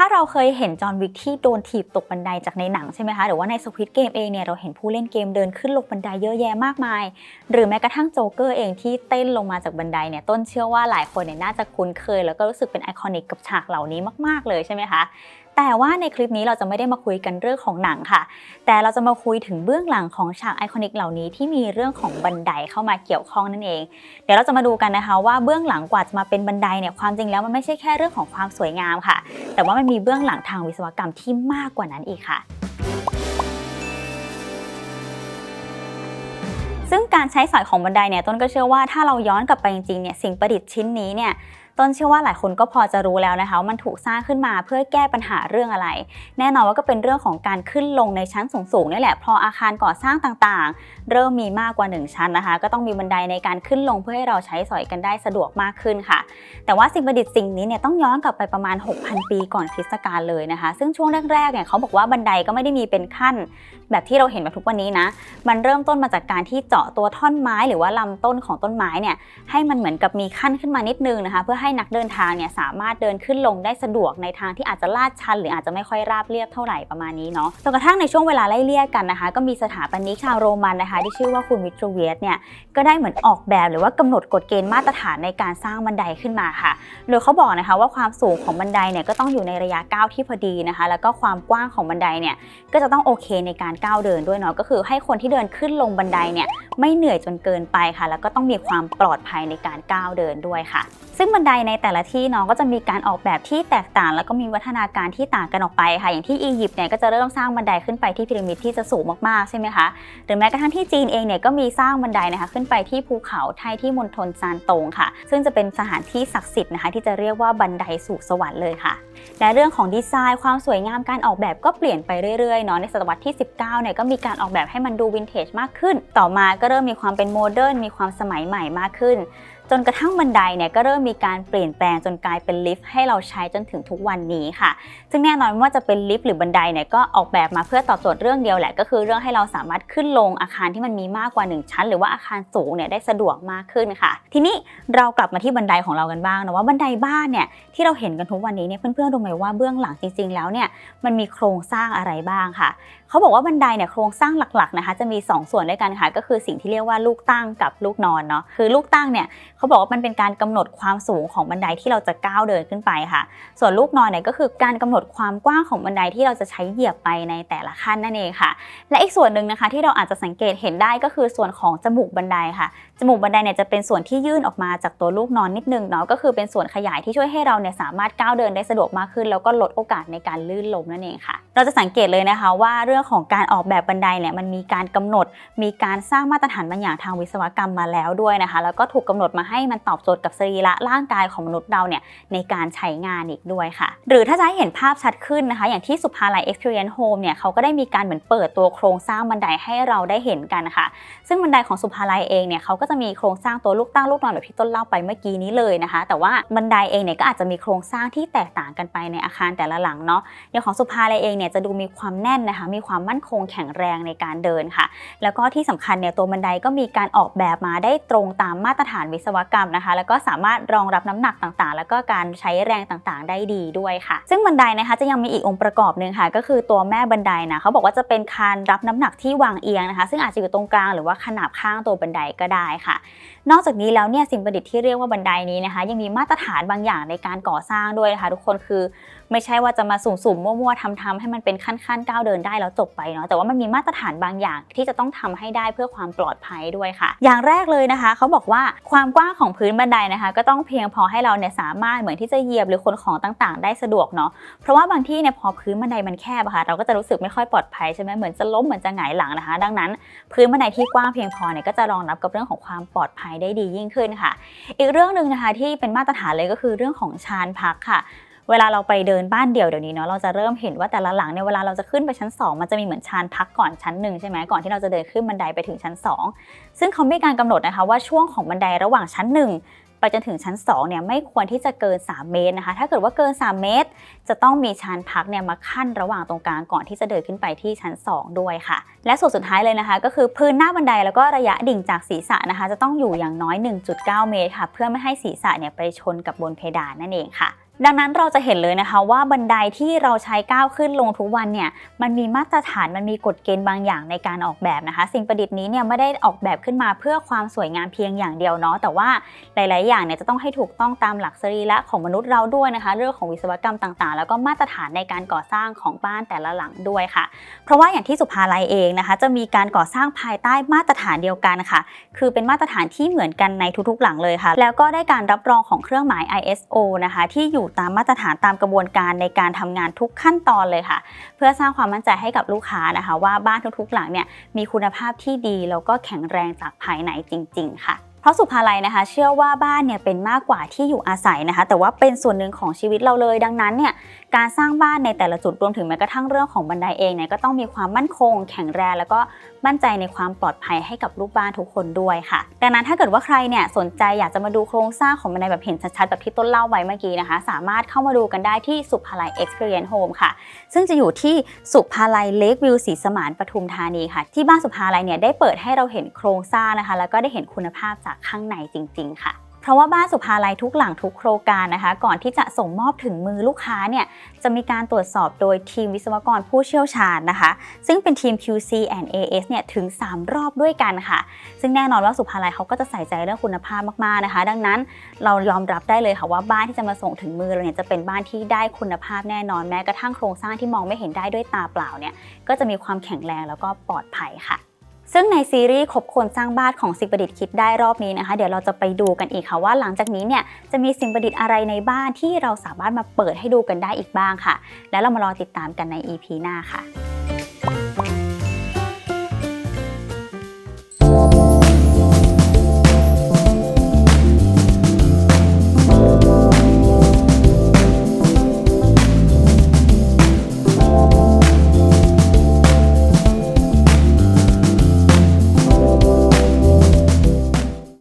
ถ้าเราเคยเห็นจอห์นวิกที่โดนถีบตกบันไดจากในหนังใช่ไหมคะหรือว่าในสควิตเกมเองเนี่ยเราเห็นผู้เล่นเกมเดินขึ้นลงบันไดเยอะแยะมากมาย หรือแม้กระทั่งโจ๊กเกอร์เองที่เต้นลงมาจากบันไดเนี่ยต้นเชื่อว่าหลายคนเนี่ยน่าจะคุ้นเคย แล้วก็รู้สึกเป็นไอคอนิกกับฉากเหล่านี้มาก ๆเลยใช่ไหมคะ แต่ว่าในคลิปนี้เราจะไม่ได้มาคุยกันเรื่องของหนังค่ะ แต่เราจะมาคุยถึงเบื้องหลังของฉากไอคอนิกเหล่านี้ที่มีเรื่องของบันไดเข้ามาเกี่ยวข้องนั่นเอง เดี๋ยวเราจะมาดูกันนะคะว่าเบื้องหลังกว่าจะมาเป็นบันไดเนี่ยความจริงแล้วมันไม่ใช่แค่เรื่องของความสวยงามค่ะ แต่ว่ามันมีเบื้องหลังทางวิศวกรรมที่มากกว่านั้นอีกค่ะซึ่งการใช้สอยของบันไดเนี่ยต้นก็เชื่อว่าถ้าเราย้อนกลับไปจริงๆเนี่ยสิ่งประดิษฐ์ชิ้นนี้เนี่ย ต้นเชื่อว่าหลายคนก็พอจะรู้แล้วนะคะว่ามันถูกสร้างขึ้นมาเพื่อแก้ปัญหาเรื่องอะไร แน่นอนว่าก็เป็นเรื่องของการขึ้นลงในชั้นสูงๆนี่แหละพออาคารก่อสร้างต่างๆ เริ่มมีมากกว่า 1 ชั้นนะคะ ก็ต้องมีบันไดในการขึ้นลงเพื่อให้เราใช้สอยกันได้สะดวกมากขึ้นค่ะ แต่ว่าสิ่งประดิษฐ์สิ่งนี้เนี่ยต้องย้อนกลับไปประมาณ 6,000 ปีก่อนคริสต์กาลเลยนะคะ ซึ่งช่วงแรกๆเนี่ยเขาบอกว่าบันไดก็ไม่ได้มีเป็นขั้น แบบที่เราเห็นมาทุกวันนี้นะ มันเริ่มต้นมาจากการที่เจาะตัวท่อนไม้ หรือว่าลำต้นของต้นไม้เนี่ยให้มันเหมือนกับมีขั้นขึ้นมานิดนึงนะคะ เพื่อให้นักเดินทางเนี่ยสามารถเดินขึ้นลงได้สะดวกในทางที่อาจจะลาดชัน หรืออาจจะไม่ค่อยราบเรียบเท่าไหร่ประมาณนี้เนาะจนกระทั่งในช่วงเวลาไล่เลี่ยกันนะคะ ก็มีสถาปนิกชาวโรมันนะคะ ที่ชื่อว่าคุณวิทรูเวียสเนี่ยก็ได้เหมือนออกแบบหรือว่ากำหนดกฎเกณฑ์มาตรฐานในการสร้างบันไดขึ้นมาค่ะ โดยเขาบอกนะคะว่าความสูงของบันไดเนี่ยก็ต้องอยู่ในระยะก้าวที่พอดีนะคะ แล้วก็ความกว้างของบันไดเนี่ยก็จะต้องโอเคในการก้าวเดินด้วยเนาะก็คือให้คนที่เดินขึ้นลงบันไดเนี่ยไม่เหนื่อยจนเกินไปค่ะ แล้วก็ต้องมีความปลอดภัยในการก้าวเดินด้วยค่ะ ซึ่งบันไดในแต่ละที่เนาะก็จะมีการออกแบบที่แตกต่าง แล้วก็มีวัฒนาการที่ต่างกันออกไปค่ะ อย่างที่อียิปต์เนี่ยก็จะเริ่มสร้างบันไดขึ้นไปที่พีระมิดที่จะสูงมากๆใช่ไหมคะหรือแม้กระทั่งที่จีนเองเนี่ยก็มีสร้างบันไดนะคะ ขึ้นไปที่ภูเขาไทยที่มณฑลซานตงค่ะ ซึ่งจะเป็นสถานที่ศักดิ์สิทธิ์นะคะ ที่จะเรียกว่าบันไดสู่สวรรค์เลยค่ะ และเรื่องของดีไซน์ความสวยงามการออกแบบก็เปลี่ยนไปเรื่อยๆเนาะในศตวรรษที่ 19เนี่ยก็มีการออกแบบให้มันดูวินเทจมากขึ้น ต่อมาก็เริ่มมีความเป็นโมเดิร์นมีความสมัยใหม่มากขึ้น จนกระทั่งบันไดเนี่ยก็เริ่มมีการเปลี่ยนแปลงจนกลายเป็นลิฟต์ให้เราใช้จนถึงทุกวันนี้ค่ะ ซึ่งแน่นอนว่าจะเป็นลิฟต์หรือบันไดเนี่ยก็ออกแบบมาเพื่อตอบโจทย์เรื่องเดียวแหละ ก็คือเรื่องให้เราสามารถขึ้นลงอาคารที่มันมีมากกว่า 1 ชั้น หรือว่าอาคารสูงเนี่ยได้สะดวกมากขึ้นค่ะ ทีนี้เรากลับมาที่บันไดของเรากันบ้างนะว่าบันไดบ้านเนี่ยที่เราเห็นกันทุกวันนี้เนี่ยเพื่อนๆรู้ไหมว่าเบื้องหลังจริง ๆ แล้วเนี่ยมันมีโครงสร้างอะไรบ้างค่ะ เขาบอกว่าบันไดเนี่ยโครงสร้างหลักๆนะคะจะมี 2 ส่วนด้วยกันค่ะก็คือสิ่งที่เรียกว่าลูกตั้งกับลูกนอนเนาะคือลูกตั้งเนี่ยเขาบอกว่ามันเป็นการกำหนดความสูงของบันไดที่เราจะก้าวเดินขึ้นไปค่ะ ส่วนลูกนอนเนี่ยก็คือการกำหนดความกว้างของบันไดที่เราจะใช้เหยียบไปในแต่ละขั้นนั่นเองค่ะ และอีกส่วนหนึ่งนะคะที่เราอาจจะสังเกตเห็นได้ก็คือส่วนของจมูกบันไดค่ะจมูกบันไดเนี่ยจะเป็นส่วนที่ยื่นออกมาจากตัวลูกนอนนิดนึงเนาะก็คือเป็นส่วนขยายที่ช่วยให้เราเนี่ยสามารถก้าวเดินได้สะดวกมากขึ้น แล้วก็ลดโอกาสในการลื่นล้มนั่นเองค่ะ เราจะสังเกตเลยนะคะว่าเรื่องของการออกแบบบันไดเนี่ยมันมีการกำหนด มีการสร้างมาตรฐานบางอย่างทางวิศวกรรมมาแล้วด้วยนะคะ แล้วก็ถูกกาหนดมาให้มันตอบโจทย์กับสรีระร่างกายของมนุษย์เราเนี่ยในการใช้งานอีกด้วยค่ะ หรือถ้าจะให้เห็นภาพชัดขึ้นนะคะ อย่างที่สุภาลัย Experience Home เนี่ยเขาก็ได้มีการเหมือนเปิดตัวโครงสร้างบันไดให้เราได้เห็นกันค่ะซึ่งบันไดของสุภาลัยเองเนี่ยเขาก็จะมีโครงสร้างตัวลูกตั้งลูกนอนแบบที่ต้นเล่าไปเมื่อกี้นี้เลยนะคะ แต่ว่าบันไดเองเนี่ยก็อาจจะมีโครงสร้างที่แตกต่างกันไปในอาคารแต่ละหลังเนาะอย่างของสุภาลัยเองเนี่ยจะดูมีความแน่นนะคะ มีความมั่นคงแข็งแรงในการเดินค่ะ แล้วก็ที่สำคัญเนี่ยตัวบันไดก็มีการออกแบบมาได้ตรงตามมาตรฐานวิศวกรรมนะคะ แล้วก็สามารถรองรับน้ำหนักต่างๆ แล้วก็การใช้แรงต่างๆ ได้ดีด้วยค่ะ ซึ่งบันไดนะคะจะยังมีอีกองค์ประกอบหนึ่งค่ะ ก็คือตัวแม่บันไดนะเขาบอกว่าจะเป็นคานรับน้ำหนักที่วางเอียงนะคะ ซึ่งอาจจะอยู่ตรงกลางหรือว่าขนาบข้างตัวบันไดก็ได้ค่ะ นอกจากนี้แล้วเนี่ยสิ่งประดิษฐ์ที่เรียกว่าบันไดนี้นะคะ ยังมีมาตรฐานบางอย่างในการก่อสร้างด้วยนะคะ ทุกคนคือไม่ใช่ว่าจะมาสุ่มๆมั่วๆทำๆให้มันเป็นขั้นๆก้าวเดินได้แล้วจบไปเนาะแต่ว่ามันมีมาตรฐานบางอย่างที่จะต้องทำให้ได้เพื่อความปลอดภัยด้วยค่ะ อย่างแรกเลยนะคะ เขาบอกว่าความกว้างของพื้นบันไดนะคะ ก็ต้องเพียงพอให้เราเนี่ยสามารถเหมือนที่จะเหยียบหรือขนของต่างๆ ได้สะดวกเนาะเพราะว่าบางที่เนี่ยพอพื้นบันไดมันแคบอะค่ะเราก็จะรู้สึกไม่ค่อยปลอดภัยใช่ไหมเหมือนจะล้มเหมือนจะหงายหลังนะคะ ดังนั้น พื้นบันไดที่กว้างเพียงพอเนี่ยก็จะรองรับกับเรื่องของความปลอดภัยได้ดียิ่งขึ้นค่ะ อีกเรื่องหนึ่งนะคะที่เป็นมาตรฐานเลยก็คือเรื่องของชานพักค่ะเวลาเราไปเดินบ้านเดี่ยวเดี๋ยวนี้เนาะเราจะเริ่มเห็นว่าแต่ละหลังเนี่ยเวลาเราจะขึ้นไปชั้น 2 มันจะมีเหมือนชานพักก่อนชั้นหนึ่งใช่ไหมก่อนที่เราจะเดินขึ้นบันไดไปถึงชั้น 2 ซึ่งเขามีการกำหนดนะคะว่าช่วงของบันไดระหว่างชั้น 1 ไปจนถึงชั้น2เนี่ยไม่ควรที่จะเกิน 3 เมตรนะคะ ถ้าเกิดว่าเกิน 3 เมตร จะต้องมีชานพักเนี่ยมาขั้นระหว่างตรงกลางก่อนที่จะเดินขึ้นไปที่ชั้น 2 ด้วยค่ะ และส่วนสุดท้ายเลยนะคะ ก็คือพื้นหน้าบันไดแล้วก็ระยะดิ่งจากศีรษะนะคะ จะต้องอยู่อย่างน้อย 1.9 เมตรค่ะ เพื่อไม่ให้ศีรษะเนี่ยไปชนกับบนเพดานนั่นเองค่ะ ดังนั้นเราจะเห็นเลยนะคะว่าบันไดที่เราใช้ก้าวขึ้นลงทุกวันเนี่ยมันมีมาตรฐานมันมีกฎเกณฑ์บางอย่างในการออกแบบนะคะ สิ่งประดิษฐ์นี้เนี่ยไม่ได้ออกแบบขึ้นมาเพื่อความสวยงามเพียงอย่างเดียวเนาะแต่ว่าหลาย ๆ อย่างเนี่ยจะต้องให้ถูกต้องตามหลักสรีระของมนุษย์เราด้วยนะคะ เรื่องของวิศวกรรมต่าง ๆ แล้วก็มาตรฐานในการก่อสร้างของบ้านแต่ละหลังด้วยค่ะ เพราะว่าอย่างที่สุภาลัยเองนะคะ จะมีการก่อสร้างภายใต้มาตรฐานเดียวกันค่ะ คือเป็นมาตรฐานที่เหมือนกันในทุก ๆ หลังเลยค่ะ แล้วก็ได้การรับรองของเครื่องหมาย ISO นะคะที่อยู่ตามมาตรฐานตามกระบวนการในการทำงานทุกขั้นตอนเลยค่ะ เพื่อสร้างความมั่นใจให้กับลูกค้านะคะ ว่าบ้านทุกๆหลังเนี่ยมีคุณภาพที่ดีแล้วก็แข็งแรงจากภายในจริง ๆ ค่ะ ราะสุภาลัยนะคะ เชื่อว่าบ้านเนี่ยเป็นมากกว่าที่อยู่อาศัยนะคะ แต่ว่าเป็นส่วนหนึ่งของชีวิตเราเลย ดังนั้นเนี่ยการสร้างบ้านในแต่ละจุดรวมถึงแม้กระทั่งเรื่องของบันไดเองเนี่ยก็ต้องมีความมั่นคง แข็งแรงแล้วก็มั่นใจในความปลอดภัยให้กับลูกบ้านทุกคนด้วยค่ะ ดังนั้นถ้าเกิดว่าใครเนี่ยสนใจอยากจะมาดูโครงสร้างของบันไดแบบเห็นชัดๆแบบที่ต้นเล่าไว้เมื่อกี้นะคะ สามารถเข้ามาดูกันได้ที่สุภาลัย Experience Home ค่ะ ซึ่งจะอยู่ที่สุภาลัยเลกวิวศรีสมานปทุมธานีค่ะ ที่บ้านสุภาลัยเนี่ยได้เปิดให้เราเห็นโครงสร้างนะคะ แล้วก็ได้เห็นคุณภาพจากข้างในจริง ๆ ค่ะ เพราะว่าบ้านสุภาลัยทุกหลังทุกโครงการนะคะ ก่อนที่จะส่งมอบถึงมือลูกค้าเนี่ยจะมีการตรวจสอบโดยทีมวิศวกรผู้เชี่ยวชาญนะคะ ซึ่งเป็นทีม QC and AS เนี่ยถึง 3 รอบด้วยกันค่ะ ซึ่งแน่นอนว่าสุภาลัยเขาก็จะใส่ใจเรื่องคุณภาพมากๆนะคะ ดังนั้นเรายอมรับได้เลยค่ะว่าบ้านที่จะมาส่งถึงมือเราเนี่ยจะเป็นบ้านที่ได้คุณภาพแน่นอนแม้กระทั่งโครงสร้างที่มองไม่เห็นได้ด้วยตาเปล่าเนี่ยก็จะมีความแข็งแรงแล้วก็ปลอดภัยค่ะ ซึ่งในซีรีส์คบคนสร้างบ้านของสิ่งประดิษฐ์คิดได้รอบนี้นะคะ เดี๋ยวเราจะไปดูกันอีกค่ะว่าหลังจากนี้เนี่ยจะมีสิ่งประดิษฐ์อะไรในบ้านที่เราสามารถมาเปิดให้ดูกันได้อีกบ้างค่ะ แล้วเรามารอติดตามกันใน EP หน้าค่ะ